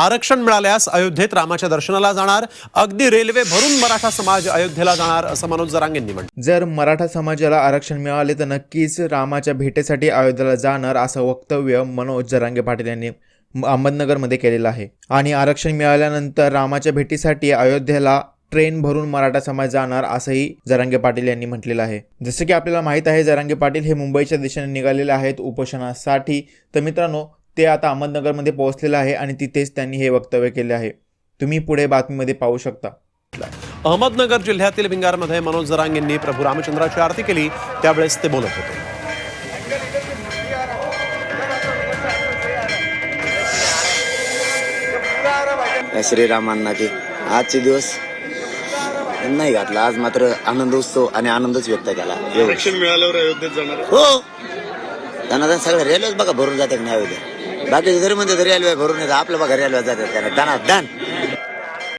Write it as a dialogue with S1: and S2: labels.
S1: आरक्षण मिळाल्यास अयोध्येत रामाच्या दर्शनाला जाणार. अगदी रेल्वे भरून मराठा समाज अयोध्येला जाणार असं मनोज जरांगेंनी म्हटलं.
S2: जर मराठा समाजाला आरक्षण मिळाले तर नक्कीच रामाच्या भेटीसाठी अयोध्येला जाणार असं वक्तव्य मनोज जरांगे पाटील यांनी अहमदनगरमध्ये केलेलं आहे. आणि आरक्षण मिळाल्यानंतर रामाच्या भेटीसाठी अयोध्येला ट्रेन भरून मराठा समाज जाणार असंही जरांगे पाटील यांनी म्हटलेलं आहे. जसं की आपल्याला माहीत आहे जरांगे पाटील हे मुंबईच्या दिशेने निघालेले आहेत उपोषणासाठी तर मित्रांनो ते आता अहमदनगरमध्ये पोहोचलेलं आहे आणि तिथेच त्यांनी हे वक्तव्य केले आहे. तुम्ही पुढे बातमीमध्ये पाहू शकता.
S1: अहमदनगर जिल्ह्यातील भिंगारमध्ये मनोज जरांगेंनी प्रभू रामचंद्राची आरती केली. त्यावेळेस ते बोलत होते.
S3: श्रीरामांना की आजचे दिवस नाही घातला. आज मात्र आनंद उत्सव आणि आनंदच व्यक्त केला.
S4: मिळाल्यावर अयोध्येत जाणार
S3: हो. त्यांना सगळं रेल्वेच बघा भरून जातात नाही अयोध्या बाकीचे जरी घरी रेल्वे भरून येतात. आपलं घरी रेल्वे जातात त्यांना दाना दान